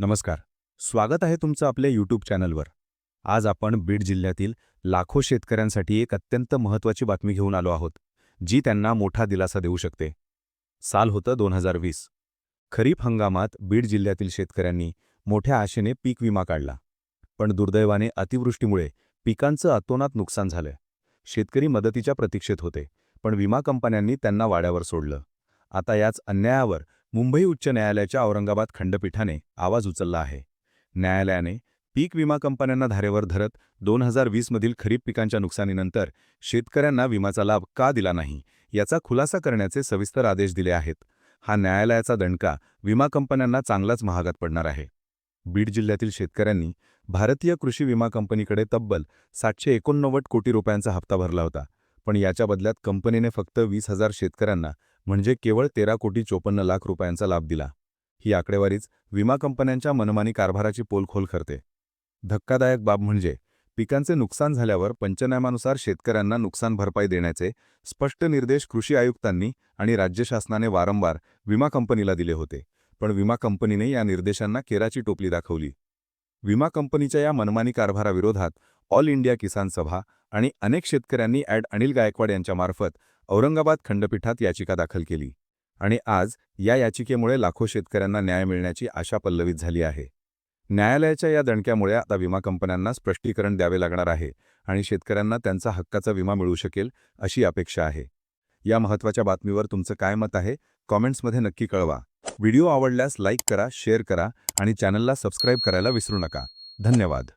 नमस्कार. स्वागत आहे तुमचं आपल्या यूट्यूब चॅनलवर आज आपण बीड जिल्ह्यातील लाखो शेतकऱ्यांसाठी एक अत्यंत महत्त्वाची बातमी घेऊन आलो आहोत जी त्यांना मोठा दिलासा देऊ शकते. साल होतं दोन हजार वीस. खरीप हंगामात बीड जिल्ह्यातील शेतकऱ्यांनी मोठ्या आशेने पीक विमा काढला. पण दुर्दैवाने अतिवृष्टीमुळे पिकांचं अतोनात नुकसान झालं. शेतकरी मदतीच्या प्रतीक्षेत होते पण विमा कंपन्यांनी त्यांना वाड्यावर सोडलं. आता याच अन्यायावर मुंबई उच्च न्यायालयाच्या औरंगाबाद खंडपीठाने आवाज उचलला आहे. न्यायालयाने पीक विमा कंपन्यांना धारेवर धरत दोन हजार वीसमधील खरीप पिकांच्या नुकसानीनंतर शेतकऱ्यांना विमाचा लाभ का दिला नाही याचा खुलासा करण्याचे सविस्तर आदेश दिले आहेत. हा न्यायालयाचा दणका विमा कंपन्यांना चांगलाच महागात पडणार आहे. बीड जिल्ह्यातील शेतकऱ्यांनी भारतीय कृषी विमा कंपनीकडे तब्बल सातशे एकोणनव्वद कोटी रुपयांचा हप्ता भरला होता पण याच्या बदल्यात कंपनीने फक्त वीस हजार शेतकऱ्यांना म्हणजे केवळ तेरा कोटी चोपन्न लाख रुपयांचा लाभ दिला. ही आकडेवारीच विमा कंपन्यांच्या मनमानी कारभाराची पोलखोल करते. धक्कादायक बाब म्हणजे पिकांचे नुकसान झाल्यावर पंचनाम्यानुसार शेतकऱ्यांना नुकसान भरपाई देण्याचे स्पष्ट निर्देश कृषी आयुक्तांनी आणि राज्य शासनाने वारंवार विमा कंपनीला दिले होते पण विमा कंपनीने या निर्देशांना केराची टोपली दाखवली. विमा कंपनीच्या या मनमानी कारभाराविरोधात ऑल इंडिया किसान सभा आणि अनेक शेतकऱ्यांनी ॲड अनिल गायकवाड यांच्यामार्फत औरंगाबाद खंडपीठात याचिका दाखल केली आणि आज या याचिकेमुळे लाखो शेतकऱ्यांना न्याय मिळण्याची आशा पल्लवित झाली आहे. न्यायालयाच्या या दणक्यामुळे आता विमा कंपन्यांना स्पष्टीकरण द्यावे लागणार आहे आणि शेतकऱ्यांना त्यांचा हक्काचा विमा मिळू शकेल अशी अपेक्षा आहे. या महत्त्वाच्या बातमीवर तुमचं काय मत आहे? कॉमेंट्समध्ये नक्की कळवा. व्हिडिओ आवडल्यास लाईक करा शेअर करा आणि चॅनलला सबस्क्राईब करायला विसरू नका. धन्यवाद.